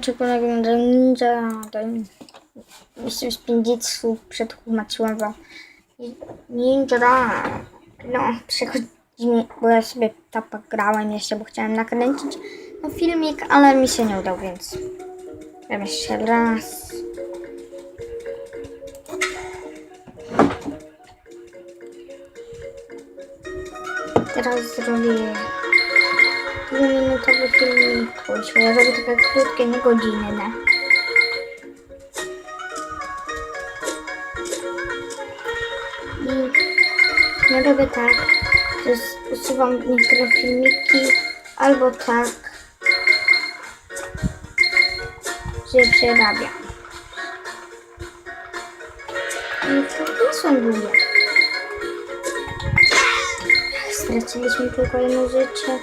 Czekolada ninja, daj Myślę, z 50 słów przetłumaczyłam wam. Ninja, no, przechodzi mi, bo ja sobie tapa grałem jeszcze, bo chciałem nakręcić no, filmik, ale mi się nie udał, więc wiem jeszcze raz. Teraz zrobię dwuminutowy filmik, bo ja zrobię takie krótkie, nie godzinne. I ja robię tak, że usuwam niektóre filmiki, albo tak, że je przerabiam. I nie są długie. Straciliśmy tylko jedno życie.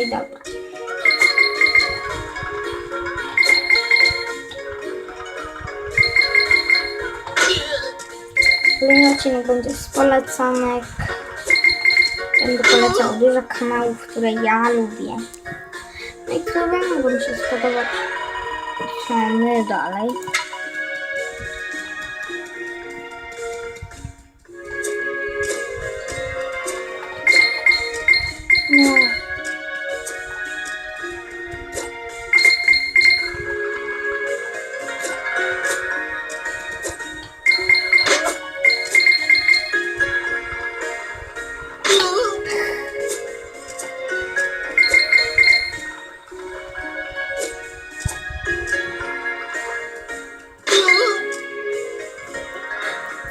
I dobra. Kolejny odcinek będzie z polecanek. Będę polecał dużo kanałów, które ja lubię. No i które mogą się spodobać. Idziemy dalej.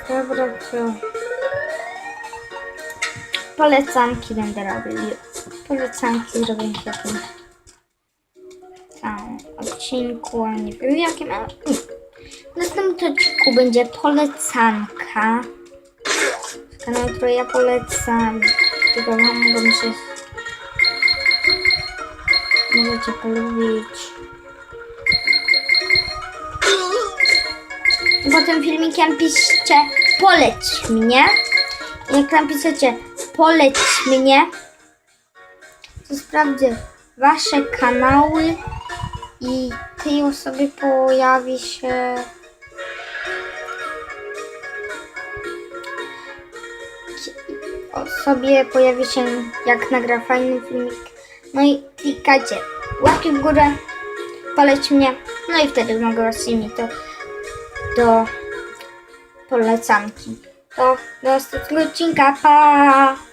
To polecanki będę robił. Polecanki zrobię w jakimś tam odcinku, nie wiem jakim, ale w następnym odcinku będzie polecanka z kanału, który ja polecam. Tylko wam mogą się możecie polubić. I potem filmikiem piszcie poleć mnie. Jak napiszecie poleć mnie, to sprawdzę wasze kanały i tej osobie pojawi się osobie pojawi się jak nagra fajny filmik. No i klikajcie łapki w górę, poleć mnie, no i wtedy mogę was filmić to do polecanki. Do następnego odcinka. Pa!